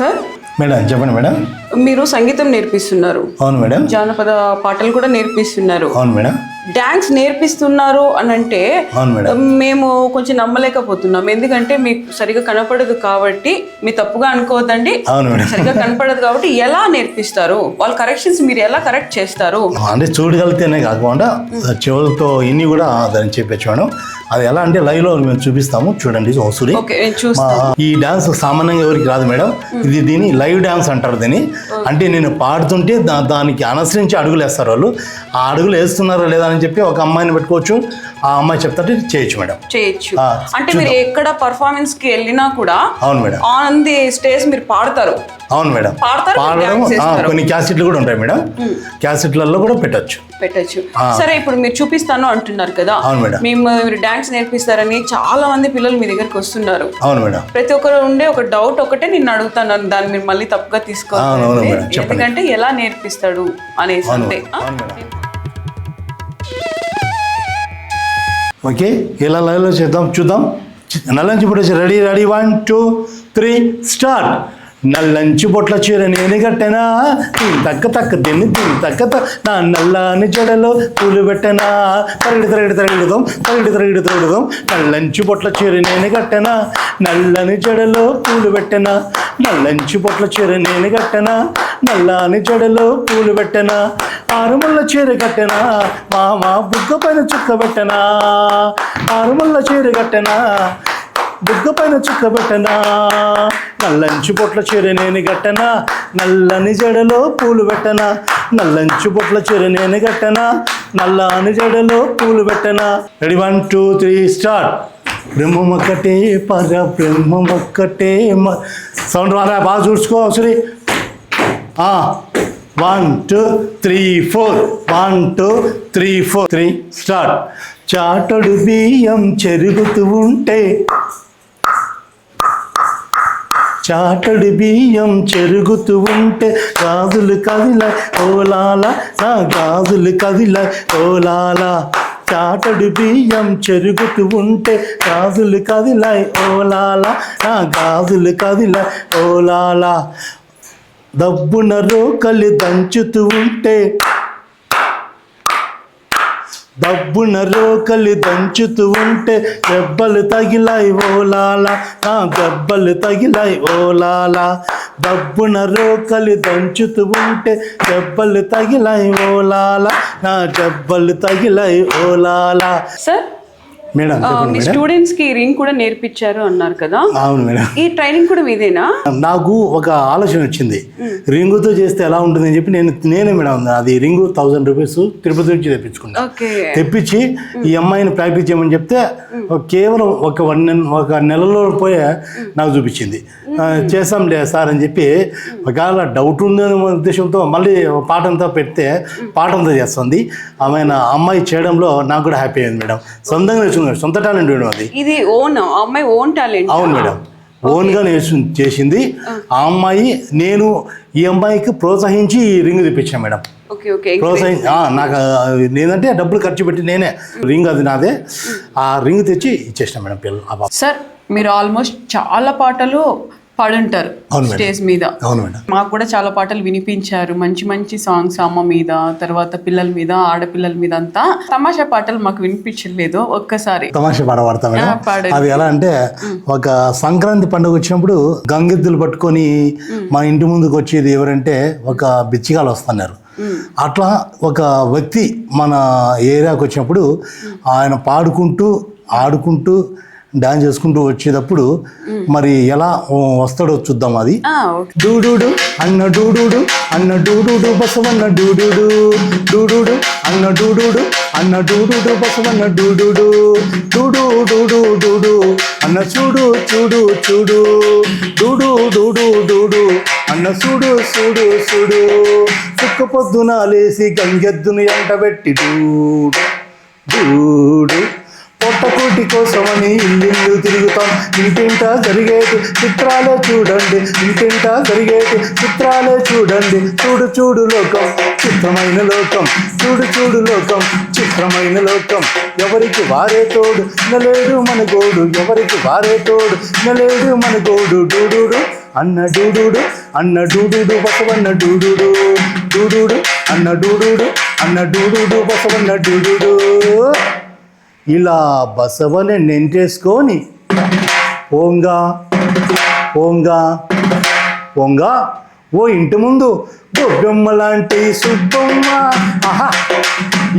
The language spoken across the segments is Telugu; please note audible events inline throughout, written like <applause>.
సార్? మేడం చెప్పండి మేడం. మీరు సంగీతం నేర్పిస్తున్నారు. అవును మేడం. జానపద పాటలు కూడా నేర్పిస్తున్నారు. అవును మేడం. డాన్స్ నేర్పిస్తున్నారు అని అంటే మేము కొంచెం నమ్మలేకపోతున్నాం. ఎందుకంటే మీకు సరిగా కనపడదు కాబట్టి మీ తప్పుగా అనుకోవద్దండి. సరిగా కనపడదు కాబట్టి ఎలా నేర్పిస్తారు? వాళ్ళ కరెక్షన్స్ మీరు ఎలా కరెక్ట్ చేస్తారు? అంటే చూడగలిగితేనే కాకుండా చెవులతో ఇన్ని కూడా దాన్ని అది ఎలా అంటే లైవ్లో మేము చూపిస్తాము. చూడండి మా ఈ డాన్స్ సామాన్యంగా ఎవరికి రాదు మేడం. ఇది దీన్ని లైవ్ డాన్స్ అంటారు దీన్ని. అంటే నేను పాడుతుంటే దా- దానికి అనుసరించి అడుగులు వేస్తారు వాళ్ళు. ఆ అడుగులు వేస్తున్నారా లేదా అని చెప్పి ఒక అమ్మాయిని పెట్టుకోవచ్చు. ఆ అమ్మాయి చెప్తాంటే చేయొచ్చు మేడం. చేయొచ్చు. అంటే మీరు ఎక్కడ పర్ఫార్మెన్స్కి వెళ్ళినా కూడా అవును మేడం. ఆన్ ది స్టేజ్ మీరు పాడతారు. అవును మేడం. పాడతారు. కొన్ని క్యాసెట్లు కూడా ఉంటాయి మేడం. క్యాసెట్లలో కూడా పెట్టచ్చు. పెట్టచ్చు. సరే ఇప్పుడు మీరు చూపిస్తాను అంటున్నారు కదా. అవును మేడం. మేము మీరు డాన్స్ నేర్పిస్తారని చాలా మంది పిల్లలు మీ దగ్గరికి వస్తున్నారు. అవును మేడం. ప్రతి ఒక్కరు ఉండే ఒక డౌట్ ఒకటే నిన్ను అడుగుతాను. దాన్ని మీరు మళ్ళీ తప్పుగా తీసుకోవాలి. ఎందుకంటే ఎలా నేర్పిస్తాడు అనేసి అంతే ఓకే ఇలా లైవ్లో చేద్దాం? చూద్దాం. నల్లంచి పొట్ల చీర. Ready ready one two three start నల్లంచి పొట్ల చీర నేను కట్టెనా? తక్క తక్క తిని తిని తక్క నా నల్లని జడలో పూలు పెట్టెనా? తరగడి తరగడి తరగడుదాం తరగడి తరగడి తరగడుదాం నల్లంచి పొట్ల చీర నేను కట్టెనా? నల్లని జడలో పూలు పెట్టెనా? నల్లంచి పొట్ల చీర నేను కట్టెనా? నల్లని జడలో పూలు పెట్టెనా ఆరుముళ్ళ చీర కట్టెనా మామ బుగ్గ పైన చుక్క పెట్టెనా ఆరుముళ్ళ చీర కట్టెనా బుగ్గ పైన చుక్క పెట్టనా నల్లంచు పొట్ల చీర నేను గట్టనా నల్లని జడలో పూలు పెట్టనా నల్లంచు పొట్ల చీర నేను గట్టనా నల్లని జడలో పూలు పెట్టనా. Ready one two three start బ్రహ్మమొక్కటే పర బ్రహ్మమొక్కటే మ సౌండ్ రారా? బాగా చూసుకో సరే. One two three four one two three four three start చాటడు బియ్యం చెరుగుతూ ఉంటే చాటడు బియ్యం చెరుగుతూ ఉంటే గాజులు కదిల ఓలాల నా గాజులు కదిల ఓలాల చాటడు బియ్యం చెరుగుతూ ఉంటే గాజులు కదిలాయి ఓలాల నా గాజులు కదిల ఓలాల దబ్బున రోకలి దంచుతూ ఉంటే. దబ్బున రోకలి దంచుతూ ఉంటే. దెబ్బలు తగిలాయి ఓలాల నా దెబ్బలు తగిలాయి ఓలాల దబ్బున రోకలి దంచుతూ ఉంటే. దెబ్బలు తగిలాయి ఓలాల నా దెబ్బలు తగిలాయి ఓలాల సార్ మేడం మీ స్టూడెంట్స్కి రింగ్ కూడా నేర్పించారు అన్నారు కదా. అవును మేడం. ఈ ట్రైనింగ్ కూడా మీదేనా? నాకు ఒక ఆలోచన వచ్చింది. రింగుతో చేస్తే ఎలా ఉంటుంది అని చెప్పి నేను నేనే మేడం అది రింగు థౌజండ్ రూపీస్ తిరుపతి నుంచి తెప్పించుకున్నా. తెప్పించి ఈ అమ్మాయిని ప్రాక్టీస్ చేయమని చెప్తే కేవలం ఒక వన్ ఒక నెలలో పోయే నాకు చూపించింది. ఆ, చేస్తాంలే సార్ అని చెప్పి ఒకవేళ డౌట్ ఉందనే ఉద్దేశంతో మళ్ళీ పాట అంతా పెడితే పాట అంతా చేస్తుంది. ఆమె అమ్మాయి చేయడంలో నాకు కూడా హ్యాపీ అయింది మేడం. సొంతంగా నేర్చుకున్నాడు సొంత టాలెంట్ మేడం అది ఇది ఓన్ అమ్మాయి ఓన్ టాలెంట్. అవును మేడం. ఓన్గా నేర్చు చేసింది. ఆ. అమ్మాయి నేను ఈ అమ్మాయికి ప్రోత్సహించి ఈ రింగ్ తెప్పించాను మేడం. Okay okay. ప్రోత్సహి ఆ, నాకు నేనంటే డబ్బులు ఖర్చు పెట్టి నేనే రింగ్ అది నాదే. ఆ రింగ్ తెచ్చి ఇచ్చేసిన మేడం పిల్లలు సార్ మీరు ఆల్మోస్ట్ చాలా పాటలు పాడుంటారు. స్టేజ్ మీద. మాకు కూడా చాలా పాటలు వినిపించారు. మంచి మంచి సాంగ్స్ అమ్మ మీద తర్వాత పిల్లల మీద ఆడపిల్లల మీద అంతా తమాషా పాటలు మాకు వినిపించలేదు ఒక్కసారి. తమాషా పాట పాడతా. అది ఎలా అంటే ఒక సంక్రాంతి పండుగ వచ్చినప్పుడు గంగెద్దులు పట్టుకొని మా ఇంటి ముందుకు వచ్చేది ఎవరంటే ఒక బిచ్చిగాలు వస్తున్నారు. అట్లా ఒక వ్యక్తి మన ఏరియాకి వచ్చినప్పుడు ఆయన పాడుకుంటూ ఆడుకుంటూ డాన్స్ చేసుకుంటూ వచ్చేటప్పుడు మరి ఎలా వస్తాడో చూద్దాం అది. డూడుడు అన్న డూడుడు అన్న డూడుడు బసవన్న డూడుడు. డూడుడు అన్న డూడుడు అన్న డూడుడు బసవన్న డూడుడు. డూడు డూడు డూడు. అన్న చూడు చూడు చూడు. డూడు డూడు డూడు. అన్న చూడు చూడు చూడు. చుక్క పొద్దున లేసి గంగెద్దుని ఎంటబెట్టి డూడు డూడు. పొట్టకూటి కోసమని ఇల్లు తిరుగుతాం. ఇంటింట జరిగేది చిత్రాలే చూడండి. ఇంటింట జరిగేది చిత్రాలే చూడండి. చూడు చూడు లోకం చిత్రమైన లోకం. చూడు చూడు లోకం చిత్రమైన లోకం. ఎవరికి వారే తోడు నలేడు మన గోడు. ఎవరికి వారే తోడు నలేడు మన గోడు. డూడు అన్న డూడు అన్న డూడు బసవన్న డూడు డూడు అన్న డూడు అన్న డూడు బసవన్న డూడు ఇలా బసవని నెంటేసుకొని పోంగా ఓంగా ఓంగా ఓ ఇంటి ముందు గొబ్బెమ్మ లాంటి సుబ్బమ్మ. ఆహా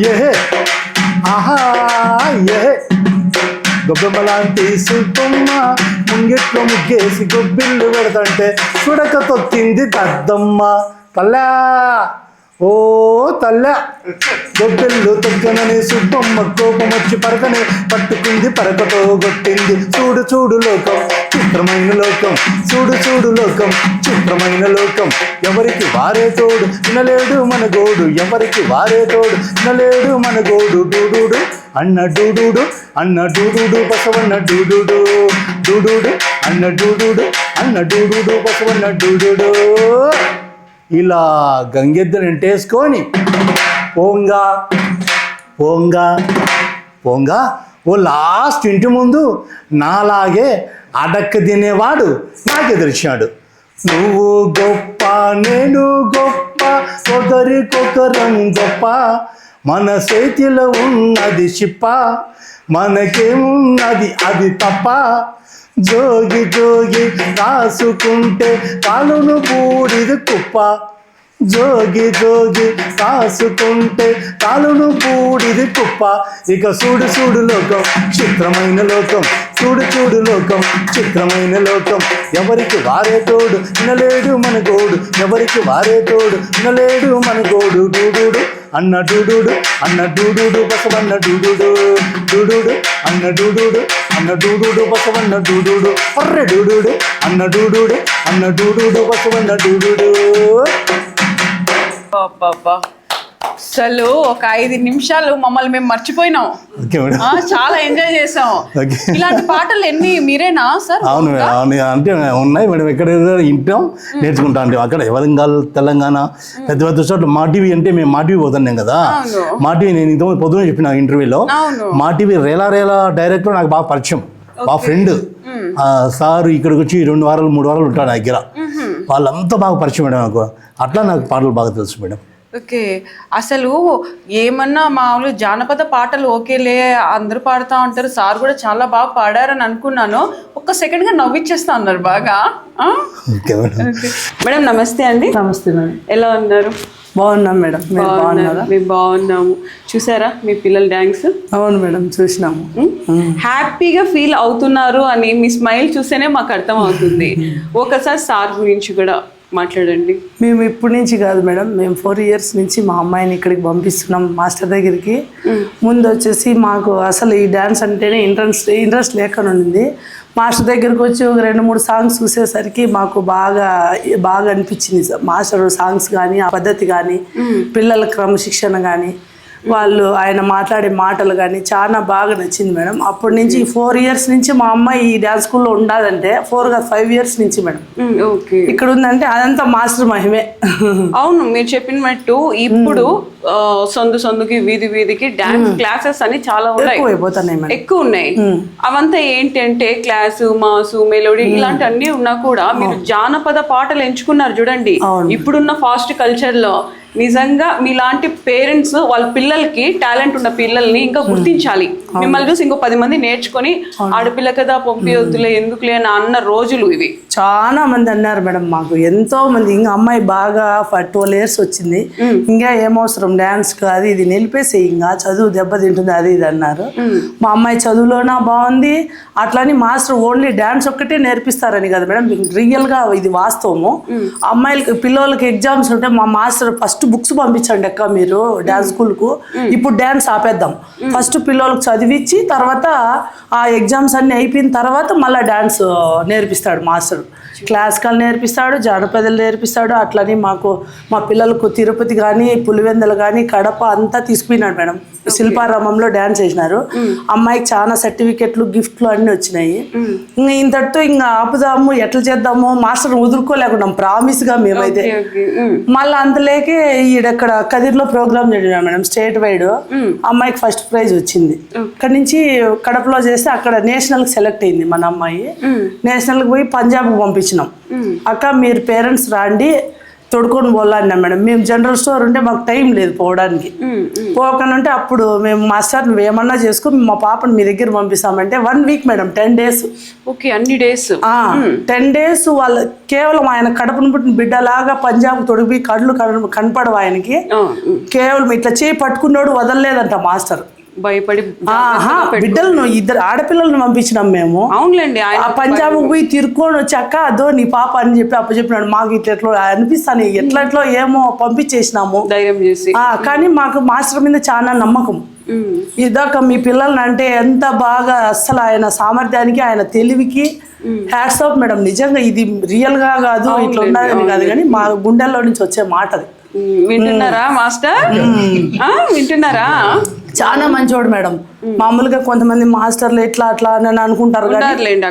ఏహే ఆహా ఏహే గొబ్బెమ్మ లాంటి సుబ్బమ్మ ముంగిట్లో ముగ్గేసి గొబ్బిళ్ళు పెడతంటే చుడక తొక్కింది దద్దమ్మ. కల్లా ఓ తల్ల గొబ్బెళ్ళు తగ్గనని సుబ్బమ్మ కోపం వచ్చి పరకని పట్టుకుంది పరకతో కొట్టింది. చూడు చూడు లోకం చిత్రమైన లోకం. చూడు చూడు లోకం చిత్రమైన లోకం. ఎవరికి వారే తోడు వినలేడు మన గోడు. ఎవరికి వారే తోడు వినలేడు మన గోడు. డూడుడు అన్న డూడుడు అన్న డూడుడు బసవన్న డూడుడు. డూడుడు అన్న డూడుడు అన్న డూడుడు బసవన్న డూడుడు. ఇలా గంగెద్దుని ఎంటేసుకొని పోంగా పోంగా పోంగా. ఓ లాస్ట్ ఇంటి ముందు నాలాగే అడక్క తినేవాడు నాకెదిరిచాడు నువ్వు గొప్ప నేను గొప్ప ఒకరికొకరం గొప్ప. మన చేతిలో ఉన్నది చిప్ప మనకేమున్నది అది తప్ప. జోగి జోగి రాసుకుంటే కాలును బూడిది కుప్ప. జోగి జోగి కాసుకుంటే కాలును పూడిది కుప్ప. ఇక సూడు సూడు లోకం చిత్రమైన లోకం చూడు చూడు లోకం చిత్రమైన లోకం. ఎవరికి వారే తోడు వినలేడు మన గోడు. ఎవరికి వారే తోడు వినలేడు మన గోడు. డూడుడు అన్న డూడుడు అన్న డూడుడు బసవన్న డూడుడు. డూడుడు అన్న డూడుడు అన్న డూడుడు బసవన్న డూడుడు. అర్రె డూడుడు అన్న డూడుడు అన్న డూడుడు బసవన్న డూడుడు. అబ్బబ్బా. అసలు ఒక ఐదు నిమిషాలు మమ్మల్ని మేము మర్చిపోయినాం. చాలా ఎంజాయ్ చేసాం. ఇలాంటి పాటలు ఎన్ని మీరేనా సార్? అవును అవును. అంటే ఉన్నాయి మేడం ఎక్కడ వింటాం నేర్చుకుంటాం అంటే. అక్కడ వరంగల్ తెలంగాణ పెద్ద పెద్ద చోట్ల మా టీవీ అంటే మేము మా టీవీ పోతున్నాం కదా. మా టీవీ నేను ఇంతకు పొద్దున చెప్పిన ఇంటర్వ్యూలో. మా టీవీ రేలా రేలా డైరెక్టర్ నాకు బాగా పరిచయం. మా ఫ్రెండ్ సార్ ఇక్కడికి వచ్చి రెండు వారాలు మూడు వారాలు ఉంటాడు నా దగ్గర. వాళ్ళంతా బాగా పరిచయం మేడం నాకు. అట్లా నాకు పాటలు బాగా తెలుసు మేడం. ఓకే. అసలు ఏమన్నా మామూలు జానపద పాటలు ఓకేలే అందరూ పాడుతూ ఉంటారు సార్ కూడా చాలా బాగా పాడారని అనుకున్నాను. ఒక్క సెకండ్గా నవ్విచ్చేస్తా ఉన్నారు బాగా. ఆ? ఓకే. మేడం నమస్తే అండి. నమస్తే మేడం. ఎలా ఉన్నారు? బాగున్నాం మేడం. బాగున్నారా? మేము బాగున్నాము. చూసారా మీ పిల్లల డ్యాన్స్ అవును మేడం చూసినాము. హ్యాపీగా ఫీల్ అవుతున్నారు అని మీ స్మైల్ చూస్తేనే మాకు అర్థం అవుతుంది. <laughs> ఒకసారి సార్ గురించి కూడా మాట్లాడండి. మేము ఇప్పటి నుంచి కాదు మేడం మేము ఫోర్ ఇయర్స్ నుంచి మా అమ్మాయిని ఇక్కడికి పంపిస్తున్నాం మాస్టర్ దగ్గరికి. ముందు వచ్చేసి మాకు అసలు ఈ డ్యాన్స్ అంటేనే ఇంట్రెస్ట్ ఇంట్రెస్ట్ లేకుండా ఉంది మాస్టర్ దగ్గరికి వచ్చి ఒక రెండు మూడు సాంగ్స్ చూసేసరికి మాకు బాగా బాగా అనిపించింది. మాస్టర్ సాంగ్స్ కానీ ఆ పద్ధతి కానీ పిల్లల క్రమశిక్షణ కానీ వాళ్ళు ఆయన మాట్లాడే మాటలు కానీ చాలా బాగా నచ్చింది మేడం. అప్పటి నుంచి ఫోర్ ఇయర్స్ నుంచి మా అమ్మాయి ఈ డ్యాన్స్ స్కూల్లో ఉండాలంటే ఫోర్ కాదు ఫైవ్ ఇయర్స్ నుంచి మేడం. ఓకే. ఇక్కడ ఉందంటే అదంతా మాస్టర్ మహిమే. అవును మీరు చెప్పినట్టు ఇప్పుడు ఆ, సందు సందుకి వీధి వీధికి డాన్స్ క్లాసెస్ అని చాలా ఉన్నాయి. ఎక్కువ ఉన్నాయి. అవంతా ఏంటంటే క్లాసు మాసు మెలోడీ ఇలాంటి అన్ని ఉన్నా కూడా మీరు జానపద పాటలు ఎంచుకున్నారు చూడండి. ఇప్పుడున్న ఫాస్ట్ కల్చర్లో నిజంగా మీలాంటి పేరెంట్స్ వాళ్ళ పిల్లలకి టాలెంట్ ఉన్న పిల్లల్ని ఇంకా గుర్తించాలి. మిమ్మల్ని చూసి ఇంకో పది మంది నేర్చుకొని ఆడపిల్ల కదా పంపించొద్దులే ఎందుకులే అని అన్న రోజులు ఇవి. చాలా మంది అన్నారు మేడం మాకు ఎంతో మంది ఇంకా అమ్మాయి బాగా ట్వెల్వ్ ఇయర్స్ వచ్చింది. ఇంకా ఏమవసరం డాన్స్ అది ఇది నిలిపేసి ఇంకా చదువు దెబ్బతింటుంది అది ఇది అన్నారు. మా అమ్మాయి చదువులోనా బాగుంది అట్లని మాస్టర్ ఓన్లీ డాన్స్ ఒక్కటే నేర్పిస్తారని కదా మేడం రియల్గా ఇది వాస్తవము. అమ్మాయిలకి పిల్లలకి ఎగ్జామ్స్ ఉంటే మా మాస్టర్ ఫస్ట్ బుక్స్ పంపించండి అక్క మీరు డాన్స్ స్కూల్కు. ఇప్పుడు డాన్స్ ఆపేద్దాం. ఫస్ట్ పిల్లలకు చదివించి తర్వాత ఆ ఎగ్జామ్స్ అన్ని అయిపోయిన తర్వాత మళ్ళీ డాన్స్ నేర్పిస్తాడు మాస్టర్. క్లాసికల్ నేర్పిస్తాడు జానపదాలు నేర్పిస్తాడు. అట్లని మాకు మా పిల్లలకు తిరుపతి కానీ పులివెందలు కానీ కడప అంతా తీసుకుపోయినాడు మేడం. శిల్పారామంలో డాన్స్ చేసినారు. అమ్మాయికి చాలా సర్టిఫికెట్లు గిఫ్ట్లు అన్నీ వచ్చినాయి. ఇంకా ఇంతటితో ఇంకా ఆపుదాము ఎట్లా చేద్దాము మాస్టర్ వదులుకోలేకున్నాం ప్రామిస్గా మేమైతే. మళ్ళీ అంతలేకే ఈడక్కడ కదిర్లో ప్రోగ్రామ్ జరిగినా మేడం స్టేట్ వైడ్. అమ్మాయికి ఫస్ట్ ప్రైజ్ వచ్చింది. అక్కడి నుంచి కడపలో చేస్తే అక్కడ నేషనల్కి సెలెక్ట్ అయింది మన అమ్మాయి. నేషనల్కి పోయి పంజాబ్ కి పంపించినాం. అక్క మీరు పేరెంట్స్ రాండి తొడుకొని పోలాడినా మేడం. మేము జనరల్ స్టోర్ ఉంటే మాకు టైం లేదు పోవడానికి. పోకనంటే అప్పుడు మేము మాస్టర్ నువ్వు ఏమన్నా చేసుకో మేము మా పాపను మీ దగ్గర పంపిస్తామంటే one week madam ten days. Okay అన్ని డేస్. టెన్ డేస్ వాళ్ళు కేవలం ఆయన కడుపును పుట్టిన బిడ్డలాగా పంజాబ్ తొడిపి కళ్ళు కన- కనపడవు ఆయనకి. కేవలం ఇట్లా చేయి పట్టుకున్నాడు వదలలేదంట మాస్టర్. భయపడి బిడ్డలను ఇద్దరు ఆడపిల్లలను పంపించినాం మేము. అవునులేండి ఆ పంజాబ్ పోయి తిరుక్కొని వచ్చాక అదో నీ పాప అని చెప్పి అప్ప చెప్పినాడు మాకు ఇట్లా ఎట్లా అనిపిస్తాను ఎట్లా ఎట్లా ఏమో పంపించేసినాము. ధైర్యం చేసి. కానీ మాకు మాస్టర్ మీద చాలా నమ్మకం. ఇదాక మీ పిల్లల్ని అంటే ఎంత బాగా అస్సలు ఆయన సామర్థ్యానికి ఆయన తెలివికి హ్యాట్స్ ఆఫ్ మేడం. నిజంగా ఇది రియల్గా కాదు ఇట్లా ఉండాలని కాదు కానీ మా గుండెల్లో నుంచి వచ్చే మాట అది వింటున్నారా మాస్టర్? వింటున్నారా? చాలా మంచోడు మేడం. మామూలుగా కొంతమంది మాస్టర్లు ఎట్లా అట్లా అని అనుకుంటారు కానీ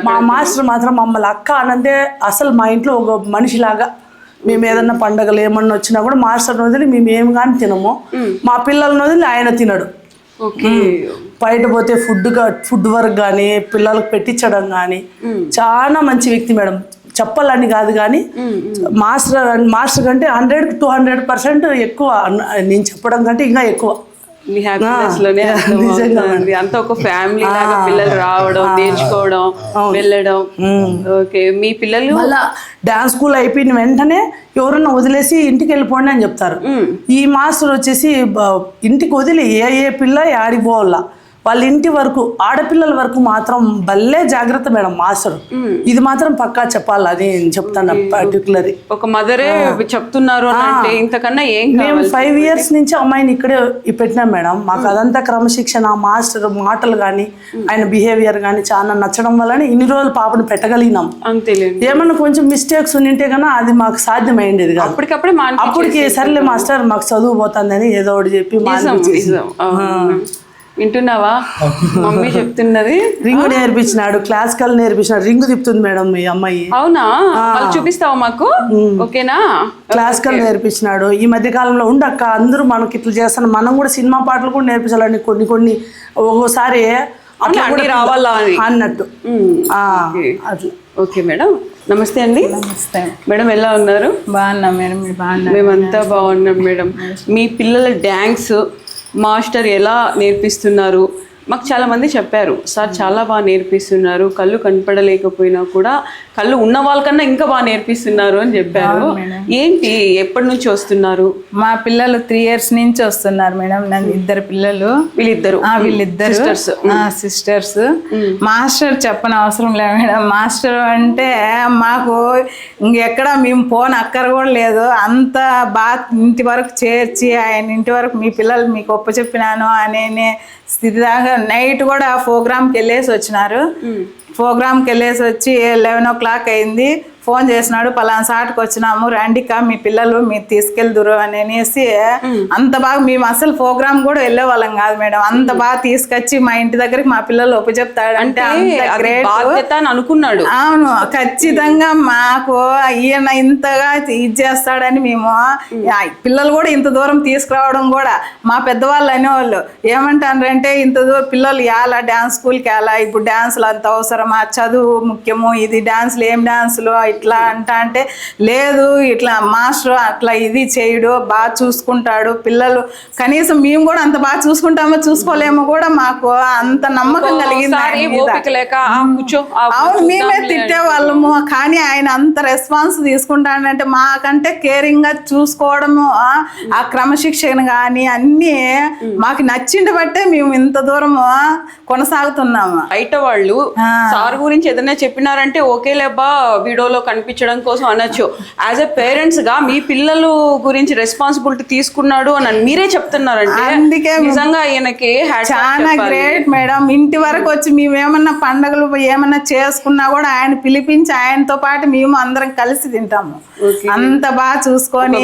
మా మాస్టర్ మాత్రం మమ్మల్ని అక్క అనంటే అసలు మా ఇంట్లో ఒక మనిషిలాగా మేము ఏదన్నా పండగలు ఏమన్నా వచ్చినా కూడా మాస్టర్ వదిలి మేము ఏం కానీ తినము. మా పిల్లల్ని వదిలి ఆయన తినడు. బయట పోతే ఫుడ్ ఫుడ్ వర్క్ కానీ పిల్లలకు పెట్టించడం కానీ చాలా మంచి వ్యక్తి మేడం. చెప్పాలని కాదు కానీ మాస్టర్ మాస్టర్ కంటే హండ్రెడ్ టూ హండ్రెడ్ పర్సెంట్ ఎక్కువ నేను చెప్పడం కంటే ఇంకా ఎక్కువ. మీ హ్యాపీనెస్లోనే అంత ఒక ఫ్యామిలీ లాగా పిల్లలు రావడం నేర్చుకోవడం వెళ్ళడం. ఓకే మీ పిల్లలు? డాన్స్ స్కూల్ అయిపోయిన వెంటనే ఎవరన్నా వదిలేసి ఇంటికి వెళ్ళిపోండి అని చెప్తారు. ఈ మాస్టర్ వచ్చేసి ఇంటికి వదిలి ఏ ఏ పిల్ల ఆడికి పోవాలా? వాళ్ళ ఇంటి వరకు ఆడపిల్లల వరకు మాత్రం భలే జాగ్రత్త మేడం మాస్టర్. ఇది మాత్రం పక్కా చెప్పాలి అది చెప్తాను పర్టికులర్ ఒక మదరే చెప్తున్నారు ఇంతకన్నా ఏం మేము ఫైవ్ ఇయర్స్ నుంచి అమ్మాయిని ఇక్కడే పెట్టినాం మేడం. మాకు అదంతా క్రమశిక్షణ మాస్టర్ మాటలు కానీ ఆయన బిహేవియర్ కానీ చాలా నచ్చడం వల్లనే ఇన్ని రోజులు పాపను పెట్టగలిగినాం. ఏమన్నా కొంచెం మిస్టేక్స్ ఉంటే కన్నా అది మాకు సాధ్యమైండేది కాదు. అప్పటికప్పుడే అప్పటికి సర్లే మాస్టర్ మాకు చదువు పోతుందని ఏదో ఒకటి చెప్పి వింటున్నావా? <laughs> మమ్మీ చెప్తున్నది. రింగ్ నేర్పించినాడు క్లాసికల్ నేర్పించినాడు. రింగ్ తిప్పుతుంది మేడం మీ అమ్మాయి. అవునా? చూపిస్తావా మాకు? ఓకేనా? క్లాసికల్ నేర్పించినాడు. ఈ మధ్య కాలంలో ఉండక్క అందరూ మనకి ఇట్లా చేస్తాను. మనం కూడా సినిమా పాటలు కూడా నేర్పించాలని కొన్ని కొన్ని ఒక్కోసారి అట్లా అన్ని కూడా రావాలా అని? అన్నట్టు. అట్లా ఓకే. మేడం. నమస్తే అండి. నమస్తే. మేడం ఎలా ఉన్నారు? బాగున్నా మేడం మీరు బాగున్నా మేమంతా బాగున్నాం మేడం. మీ పిల్లల డ్యాన్స్ మాస్టర్ ఎలా నేర్పిస్తున్నారు? మాకు చాలా మంది చెప్పారు సార్ చాలా బాగా నేర్పిస్తున్నారు కళ్ళు కనపడలేకపోయినా కూడా కళ్ళు ఉన్న వాళ్ళకన్నా ఇంకా బాగా నేర్పిస్తున్నారు అని చెప్పారు. ఏంటి? ఎప్పటి నుంచి వస్తున్నారు? మా పిల్లలు త్రీ ఇయర్స్ నుంచి వస్తున్నారు మేడం నాకు ఇద్దరు పిల్లలు. వీళ్ళిద్దరు. ఆ వీళ్ళిద్దరు. సిస్టర్స్ మాస్టర్ చెప్పని అవసరం లేదు మేడం. మాస్టర్ అంటే మాకు ఇంకెక్కడ మేము పోని అక్కర కూడా లేదు. అంత బాగా ఇంటి వరకు చేర్చి ఆయన ఇంటి వరకు మీ పిల్లలు మీకు ఒప్ప చెప్పినాను అనే దాకా నైట్ కూడా ప్రోగ్రామ్కి వెళ్ళేసి వచ్చినారు. ప్రోగ్రామ్కి వెళ్ళేసి వచ్చి లెవెన్ ఓ క్లాక్ అయింది. ఫోన్ చేసినాడు పలానా సాటుకు వచ్చినాము రండికా మీ పిల్లలు మీరు తీసుకెళ్దురు అని అనేసి అంత బాగా మేము అసలు ప్రోగ్రామ్ కూడా వెళ్ళే వాళ్ళం కాదు మేడం. అంత బాగా తీసుకొచ్చి మా ఇంటి దగ్గరికి మా పిల్లలు ఒప్పు చెప్తాడంటే అంత అది గ్రేట్ బాధ్యత అని అనుకున్నాడు. అవును ఖచ్చితంగా మాకు ఈయన ఇంతగా ఇది చేస్తాడని మేము పిల్లలు కూడా ఇంత దూరం తీసుకురావడం కూడా మా పెద్దవాళ్ళు అనేవాళ్ళు ఏమంటారంటే ఇంత దూరం పిల్లలు ఎలా డ్యాన్స్ స్కూల్కి ఎలా ఇప్పుడు డ్యాన్సులు అంత అవసరమా? చదువు ముఖ్యము ఇది డ్యాన్సులు ఏం డ్యాన్సులు ఇట్లా అంటా అంటే లేదు ఇట్లా మాస్టర్ అట్లా ఇది చేయడు బాగా చూసుకుంటాడు పిల్లలు కనీసం మేము కూడా అంత బాగా చూసుకుంటామో చూసుకోలేమో కూడా మాకు అంత నమ్మకం కలిగింది అవును మేమే తిట్టే వాళ్ళము కానీ ఆయన అంత రెస్పాన్స్ తీసుకుంటాడంటే మాకంటే కేరింగ్గా చూసుకోవడము ఆ, క్రమశిక్షణ కానీ అన్ని మాకు నచ్చింది బట్టే మేము ఇంత దూరము కొనసాగుతున్నాము. బయట వాళ్ళు సార్ గురించి ఏదైనా చెప్పినారంటే ఓకేలేబ్బా వీడియోలో కనిపించడం కోసం అనొచ్చు. యాజ్ ఎ పేరెంట్స్గా మీ పిల్లలు గురించి రెస్పాన్సిబిలిటీ తీసుకున్నాడు అని మీరే చెప్తున్నారంటే అందుకే నిజంగా ఈయనకి చాలా. గ్రేట్ మేడం ఇంటి వరకు వచ్చి మేము ఏమన్నా పండగలు ఏమన్నా చేసుకున్నా కూడా ఆయన పిలిపించి ఆయనతో పాటు మేము అందరం కలిసి తింటాము. అంత బాగా చూసుకొని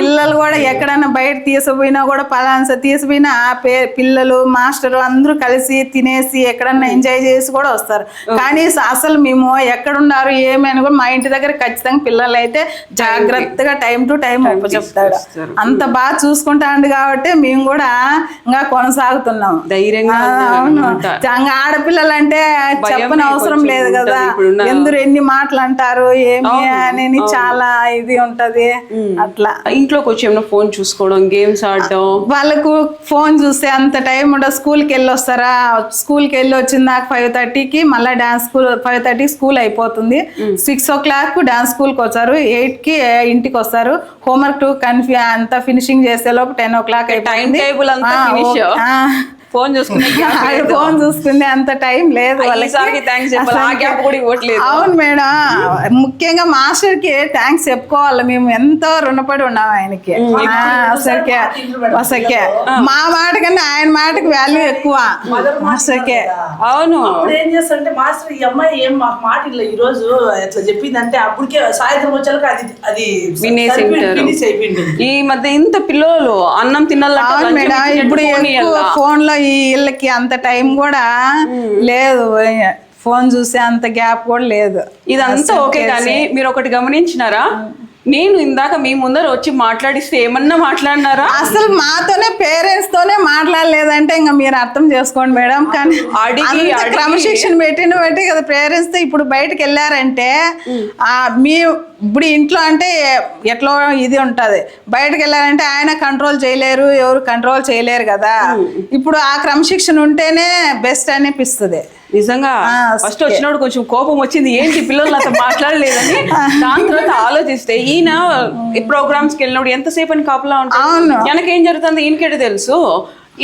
పిల్లలు కూడా ఎక్కడైనా బయట తీసుకుపోయినా కూడా పలాన్స్ తీసుకుపోయినా ఆ పిల్లలు మాస్టర్ అందరూ కలిసి తినేసి ఎక్కడన్నా ఎంజాయ్ చేసి కూడా వస్తారు. కానీ కానీ అసలు మేము ఎక్కడున్నారు ఏమి అని కూడా మా ఇంటి దగ్గర ఖచ్చితంగా పిల్లలు అయితే జాగ్రత్తగా టైం టు టైం చెప్తాడు. అంత బాగా చూసుకుంటాండు కాబట్టి మేము కూడా ఇంకా కొనసాగుతున్నాం. ధైర్యంగా ఆడపిల్లలు అంటే చెప్పని అవసరం లేదు కదా. ఎందరు ఎన్ని మాటలు అంటారు ఏమి అని చాలా ఇది ఉంటది. అట్లా. ఇంట్లోకి వచ్చి ఏమైనా ఫోన్ చూసుకోవడం గేమ్స్ ఆడడం? వాళ్ళకు ఫోన్ చూస్తే అంత టైం ఉండదు. స్కూల్కి వెళ్ళి వస్తారా స్కూల్కి వెళ్ళి వచ్చిన దాకా ఫైవ్ థర్టీకి మళ్ళీ dance school five thirty school అయిపోతుంది. సిక్స్ ఓ క్లాక్ డాన్స్ స్కూల్కి వచ్చారు. ఎయిట్కి ఇంటికి వస్తారు. హోంవర్క్ టూ కన్ఫ్యూ అంతా ఫినిషింగ్ చేసే లోపు ten o'clock time table అంతా ఫోన్ చూసుకునే. <laughs> ఫోన్ చూసుకునే అంత టైం లేదు అవును మేడం. ముఖ్యంగా మాస్టర్కి థ్యాంక్స్ చెప్పుకోవాలి. మేము ఎంతో రుణపడి ఉన్నాం ఆయనకి. అసలుకే అసలుకే. మా మాట కన్నా ఆయన మాటకి వాల్యూ ఎక్కువ. అసలుకే. అవును. ఏం చేస్తారంటే మాస్టర్ ఈ అమ్మాయి ఏం మాకు మాట ఇలా ఈ రోజు ఎట్లా చెప్పిందంటే అప్పటికే సాయంత్రం వచ్చాక అది అది ఈ మధ్య ఇంత పిల్లలు అన్నం తినాలంటే అవును lunch మేడం. ఇప్పుడు. ఫోన్లో ఈ ఇళ్ళకి అంత టైం కూడా లేదు. ఫోన్ చూసే అంత గ్యాప్ కూడా లేదు. ఇదంతా ఓకే కానీ మీరు ఒకటి గమనించినారా? నేను ఇందాక మీ ముందర వచ్చి మాట్లాడిస్తే ఏమన్నా మాట్లాడినారా? అసలు మాతోనే పేరెంట్స్ తోనే మాట్లాడలేదంటే ఇంకా మీరు అర్థం చేసుకోండి మేడం. కానీ అడిగి. క్రమశిక్షణ పెట్టిన బట్టి కదా పేరెంట్స్తో ఇప్పుడు బయటకు వెళ్ళారంటే ఆ మీ ఇప్పుడు ఇంట్లో అంటే ఎట్లా ఇది ఉంటది. బయటకు వెళ్ళారంటే ఆయన కంట్రోల్ చేయలేరు ఎవరు కంట్రోల్ చేయలేరు కదా. ఇప్పుడు ఆ క్రమశిక్షణ ఉంటేనే బెస్ట్ అనిపిస్తుంది. నిజంగా ఫస్ట్ వచ్చినప్పుడు కొంచెం కోపం వచ్చింది. ఏంటి పిల్లలు నాతో మాట్లాడలేదని <laughs> దాని తర్వాత ఆలోచిస్తే ఈయన ప్రోగ్రామ్స్కి వెళ్ళినప్పుడు ఎంతసేపు అని కాపలా. ఉంటాడు? వెనకేం జరుగుతుంది? ఈయనకేట తెలుసు?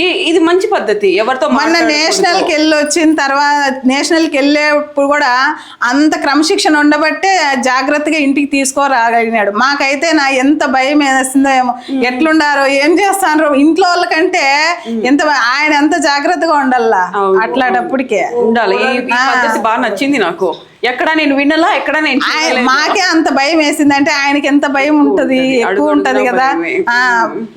ఇది మంచి పద్ధతి. ఎవరితో మొన్న మాట్లాడకూడదు. నేషనల్కి వెళ్ళి వచ్చిన తర్వాత నేషనల్కి వెళ్ళేప్పుడు కూడా అంత క్రమశిక్షణ ఉండబట్టే జాగ్రత్తగా ఇంటికి తీసుకోరాగలిగినాడు. మాకైతే నా ఎంత భయం వేసిందో ఏమో. ఎట్లుండారో ఏం చేస్తారో ఇంట్లో వాళ్ళకంటే ఎంత ఆయన ఎంత జాగ్రత్తగా ఉండాలా అట్లాటప్పటికే. ఉండాలి. బాగా నచ్చింది నాకు. ఎక్కడ నేను వినలా ఎక్కడ నేను. మాకే అంత భయం వేసింది అంటే ఆయనకి ఎంత భయం ఉంటది? ఎక్కువ ఉంటది కదా?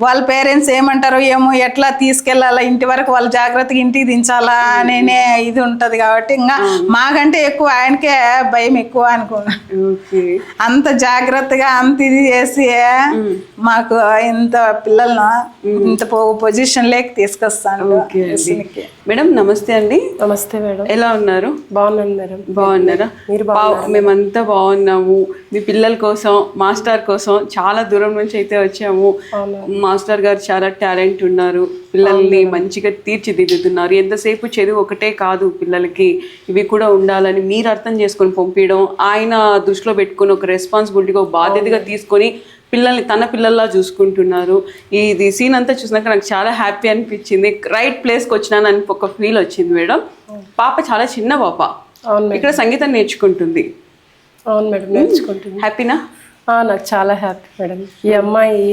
వాళ్ళ పేరెంట్స్ ఏమంటారో ఏమో ఎట్లా తీసుకెళ్ళాలా ఇంటి వరకు వాళ్ళు జాగ్రత్తగా ఇంటికి దించాలా? అనే ఇది ఉంటది కాబట్టి ఇంకా మాకంటే ఎక్కువ ఆయనకే భయం ఎక్కువ అనుకున్నా. ఓకే. అంత జాగ్రత్తగా అంత ఇది చేసి మాకు ఇంత పిల్లలను ఇంత పొజిషన్ లేక తీసుకొస్తాను. మేడం నమస్తే అండి. నమస్తే మేడం. ఎలా ఉన్నారు? బాగున్నాను మేడం. బాగున్నారా? మేమంతా బాగున్నాము. మీ పిల్లల కోసం మాస్టర్ కోసం చాలా దూరం నుంచి అయితే వచ్చాము. మాస్టర్ గారు చాలా టాలెంట్ ఉన్నారు. పిల్లల్ని మంచిగా తీర్చిదిద్దుతున్నారు. ఎంతసేపు చదువు ఒకటే కాదు పిల్లలకి. ఇవి కూడా ఉండాలని మీరు అర్థం చేసుకొని పంపించడం ఆయన దృష్టిలో పెట్టుకొని ఒక రెస్పాన్సిబిలిటీగా ఒక బాధ్యతగా తీసుకొని పిల్లల్ని తన పిల్లల్లా చూసుకుంటున్నారు. ఇది సీన్ అంతా చూసినాక నాకు చాలా హ్యాపీ అనిపించింది. రైట్ ప్లేస్కి వచ్చినానని ఒక ఫీల్ వచ్చింది మేడం. పాప చాలా చిన్న పాప. ఇక్కడ సంగీతం నేర్చుకుంటుంది. అవును మేడం నేర్చుకుంటుంది. హ్యాపీనా నాకు చాలా హ్యాపీ మేడం. ఈ అమ్మాయి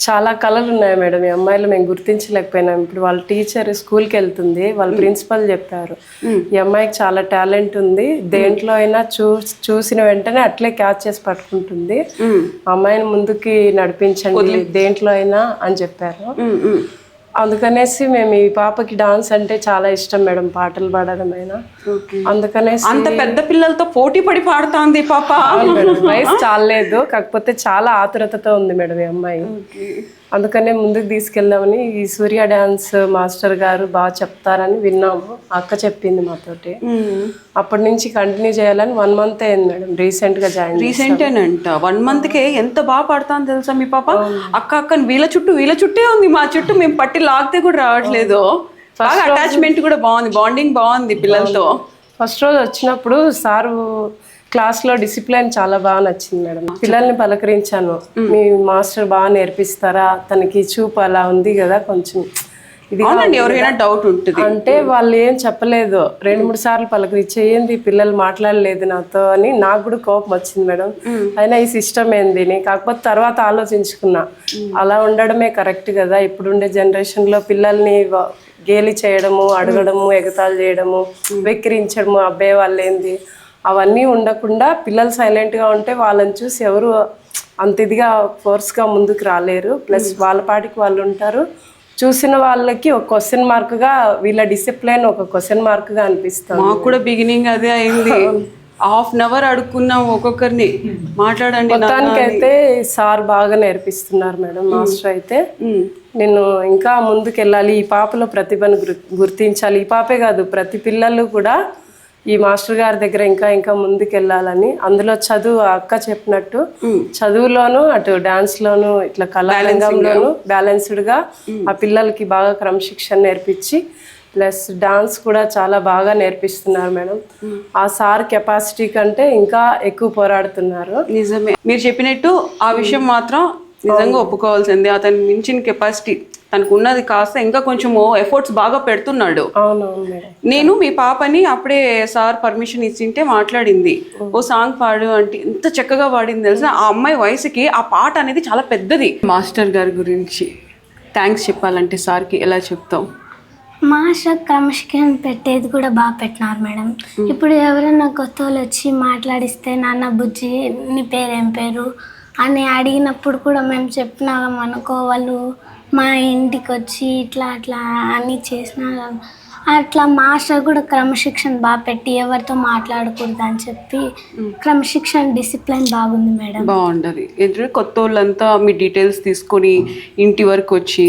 చాలా కళలు ఉన్నాయి మేడం. ఈ అమ్మాయిలు మేము గుర్తించలేకపోయినాం. ఇప్పుడు వాళ్ళ టీచర్ స్కూల్కి వెళ్తుంది. వాళ్ళ ప్రిన్సిపల్ చెప్పారు. ఈ అమ్మాయికి చాలా టాలెంట్ ఉంది. దేంట్లో అయినా చూ చూసిన వెంటనే అట్లే క్యాచ్ చేసి పట్టుకుంటుంది. అమ్మాయిని ముందుకి నడిపించండి. దేంట్లో అయినా అని చెప్పారు. అందుకనేసి మేము ఈ పాపకి డాన్స్ అంటే చాలా ఇష్టం మేడం పాటలు పాడడం అయినా. అందుకనేసి అంత పెద్ద పిల్లలతో పోటీ పడి పాడుతాంది పాప. వయసు చాలేదు కాకపోతే చాలా ఆతురతతో ఉంది మేడం ఈ అమ్మాయి. అందుకనే ముందుకు తీసుకెళ్దామని ఈ సూర్య డాన్స్ మాస్టర్ గారు బాగా చెప్తారని విన్నాము. అక్క చెప్పింది మాతోటి. అప్పటి నుంచి కంటిన్యూ చేయాలని వన్ మంత్ అయింది మేడం. రీసెంట్గా జాయిన్ రీసెంట్ అంట వన్ మంత్ కే ఎంత బాగా పాడుతాను తెలుసా మీ పాప? అక్క అక్క వీళ్ళ చుట్టూ వీళ్ళ చుట్టే ఉంది. మా చుట్టూ మేము పట్టి లాగితే కూడా రావట్లేదు. బాగా అటాచ్మెంట్ కూడా బాగుంది. బాండింగ్ బాగుంది పిల్లలతో. ఫస్ట్ రోజు వచ్చినప్పుడు సారు క్లాస్లో డిసిప్లిన్ చాలా బాగా నచ్చింది మేడం. పిల్లల్ని పలకరించాను. మీ మాస్టర్ బాగా నేర్పిస్తారా? తనకి చూపు అలా ఉంది కదా కొంచెం. ఇది ఎవరికైనా డౌట్ ఉంటుంది. అంటే వాళ్ళు ఏం చెప్పలేదు. రెండు మూడు సార్లు పలకరించి ఏంది పిల్లలు మాట్లాడలేదు నాతో అని నాకు కూడా కోపం వచ్చింది మేడం. అయినా ఈ సిస్టమ్ ఏంది? కాకపోతే తర్వాత ఆలోచించుకున్నా. అలా ఉండడమే కరెక్ట్ కదా. ఇప్పుడుండే జనరేషన్లో పిల్లల్ని గేలి చేయడము అడగడము ఎగతాళి చేయడము వెక్కిరించడము అబ్బాయి వాళ్ళు ఏంది అవన్నీ ఉండకుండా పిల్లలు silent గా ఉంటే వాళ్ళని చూసి ఎవరు అంత ఇదిగా ఫోర్స్గా ముందుకు రాలేరు. ప్లస్ వాళ్ళ పాటికి వాళ్ళు ఉంటారు. చూసిన వాళ్ళకి ఒక క్వశ్చన్ మార్క్గా వీళ్ళ డిసిప్లైన్ ఒక క్వశ్చన్ మార్క్గా అనిపిస్తుంది. మాకు కూడా బిగినింగ్ అదే అయింది. హాఫ్ అన్ అవర్ అడుక్కున్నాం ఒక్కొక్కరిని. మాట్లాడండి. మొత్తానికైతే సార్ బాగా నేర్పిస్తున్నారు మేడం మాస్టర్ అయితే. నేను ఇంకా ముందుకు వెళ్ళాలి ఈ పాపలో ప్రతిభను గుర్- గుర్తించాలి. ఈ పాపే కాదు ప్రతి పిల్లలు కూడా ఈ మాస్టర్ గారి దగ్గర ఇంకా ఇంకా ముందుకు వెళ్ళాలని అందులో చదువు ఆ అక్క చెప్పినట్టు చదువులోను అటు డాన్స్ లోను ఇట్లా కళారంగంలోను బ్యాలెన్స్డ్గా ఆ పిల్లలకి బాగా క్రమశిక్షణ నేర్పించి ప్లస్ డాన్స్ కూడా చాలా బాగా నేర్పిస్తున్నారు మేడం. ఆ సార్ కెపాసిటీ కంటే ఇంకా ఎక్కువ పోరాడుతున్నారు. నిజమే. మీరు చెప్పినట్టు ఆ విషయం మాత్రం నిజంగా ఒప్పుకోవాల్సింది. అతని మించిన కెపాసిటీ తనకు ఉన్నది కాస్త ఇంకా కొంచెము ఎఫర్ట్స్ బాగా పెడుతున్నాడు. నేను మీ పాపని అప్పుడే సార్ పర్మిషన్ ఇచ్చింటే మాట్లాడింది. ఓ సాంగ్ పాడు అంటే ఎంత చక్కగా పాడింది తెలుసా? ఆ అమ్మాయి వయసుకి ఆ పాట అనేది చాలా పెద్దది. మాస్టర్ గారి గురించి థ్యాంక్స్ చెప్పాలంటే సార్కి ఎలా చెప్తాం మాస్టర్ క్రమశిక్షణ పెట్టేది కూడా బాగా పెట్టినారు మేడం. ఇప్పుడు ఎవరైనా కొత్త వాళ్ళు వచ్చి మాట్లాడిస్తే నాన్న బుజ్జి నీ పేరేం పేరు అని అడిగినప్పుడు కూడా మేము చెప్పినాం అనుకో వాళ్ళు మా ఇంటికి వచ్చి ఇట్లా అట్లా అని చేసినా అట్లా మాస్టర్ కూడా క్రమశిక్షణ బాగా పెట్టి ఎవరితో మాట్లాడకూడదు అని చెప్పి క్రమశిక్షణ డిసిప్లిన్ బాగుంది మేడం. బాగుండదు ఎందుకంటే కొత్త వాళ్ళంతా మీ డీటెయిల్స్ తీసుకొని ఇంటి వరకు వచ్చి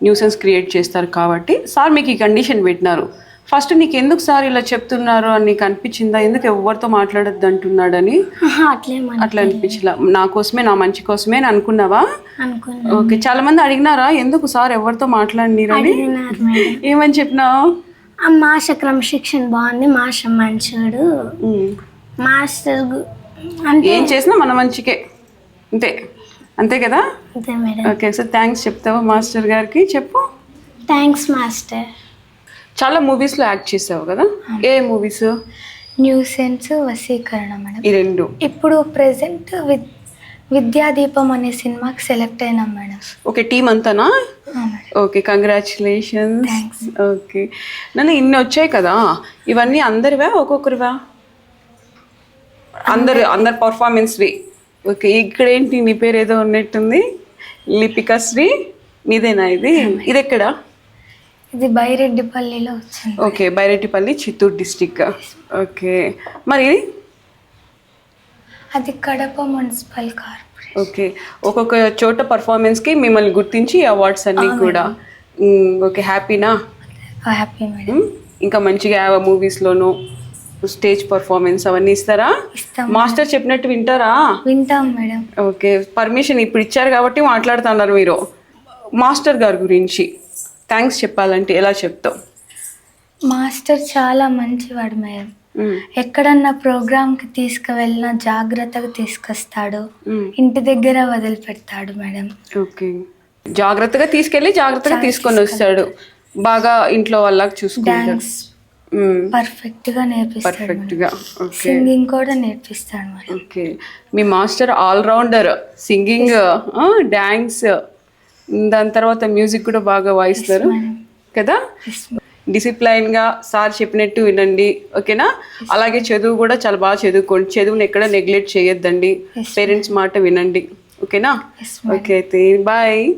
న్యూసెన్స్ క్రియేట్ చేస్తారు కాబట్టి సార్ మీకు ఈ కండిషన్ పెట్టినారు. ఫస్ట్ నీకు ఎందుకు సార్ ఇలా చెప్తున్నారు అని నీకు అనిపించిందా? ఎందుకు ఎవరితో మాట్లాడొద్దు అంటున్నాడని? అట్లా అనిపించలా. నా కోసమే నా మంచి కోసమే అని అనుకున్నావా? ఓకే చాలా మంది అడిగినారా? ఎందుకు సార్ ఎవరితో మేడం. ఏమని చెప్పినావు? మాస్టర్ క్రమశిక్షణ బాగుంది మాస్టర్ మంచోడు. మాస్టర్ ఏం చేసినా మన మంచికే. అంతే. అంతే కదా? ఓకే సో థ్యాంక్స్ చెప్తావా మాస్టర్ గారికి? చెప్పు. Thanks master. చాలా మూవీస్లో యాక్ట్ చేసావు కదా? ఏ మూవీస్ న్యూ సెన్స్ వశీకరణ మేడం. ఈ రెండు. ఇప్పుడు ప్రెసెంట్ విద్ విద్యాదీపం అనే సినిమాకి సెలెక్ట్ అయినాం మేడం. ఓకే టీం అంతానా? ఓకే కంగ్రాచులేషన్స్ ఓకే నన్ను ఇన్ని వచ్చాయి కదా? ఇవన్నీ అందరివా? ఒక్కొక్కరివా? అందరు అందరు. పర్ఫార్మెన్స్వి ఓకే ఇక్కడ ఏంటి నీ పేరు ఏదో ఉన్నట్టుంది. లిపికా శ్రీ. నీదేనా ఇది? ఇది ఎక్కడ ఇది బైరెడ్డిపల్లిలో వచ్చింది. Okay Byreddipalli Chittoor district okay. మరి ఇది? అది కడప మున్సిపల్ కార్పొరేషన్. ఓకే. ఒక్కొక్క చోట పర్ఫార్మెన్స్కి మిమ్మల్ని గుర్తించి అవార్డ్స్ అన్నీ కూడా. ఓకే హ్యాపీనా హ్యాపీ మేడం ఇంకా మంచిగా మూవీస్లోను స్టేజ్ పర్ఫార్మెన్స్ అవన్నీ ఇస్తారా? ఇస్తాం మాస్టర్ చెప్పినట్టు వింటారా? వింటాం మేడం ఓకే పర్మిషన్ ఇప్పుడు ఇచ్చారు కాబట్టి మాట్లాడుతున్నారు మీరు. మాస్టర్ గారి గురించి. థ్యాంక్స్ చెప్పాలంటే ఎలా చెప్తాం మాస్టర్ చాలా మంచివాడు మేడం. ఎక్కడన్నా ప్రోగ్రామ్కి తీసుకువెళ్ళినా జాగ్రత్తగా తీసుకొస్తాడు. ఇంటి దగ్గర వదిలిపెడతాడు మేడం. ఓకే. జాగ్రత్తగా తీసుకెళ్ళి జాగ్రత్తగా తీసుకొని వస్తాడు. బాగా ఇంట్లో వాళ్ళకి చూసుకుంటాడు. డాన్స్ పర్ఫెక్ట్గా నేర్పిస్తాడు పర్ఫెక్ట్గా ఓకే. సింగింగ్ కూడా నేర్పిస్తాడు ఓకే. మీ master all rounder singing dance దాని తర్వాత మ్యూజిక్ కూడా బాగా వాయిస్తారు. కదా? డిసిప్లైన్గా సార్ చెప్పినట్టు వినండి ఓకేనా? అలాగే చదువు కూడా చాలా బాగా చదువుకోండి. చదువుని ఎక్కడ నెగ్లెక్ట్ చేయొద్దండి. పేరెంట్స్ మాట వినండి ఓకేనా? ఓకే అయితే బాయ్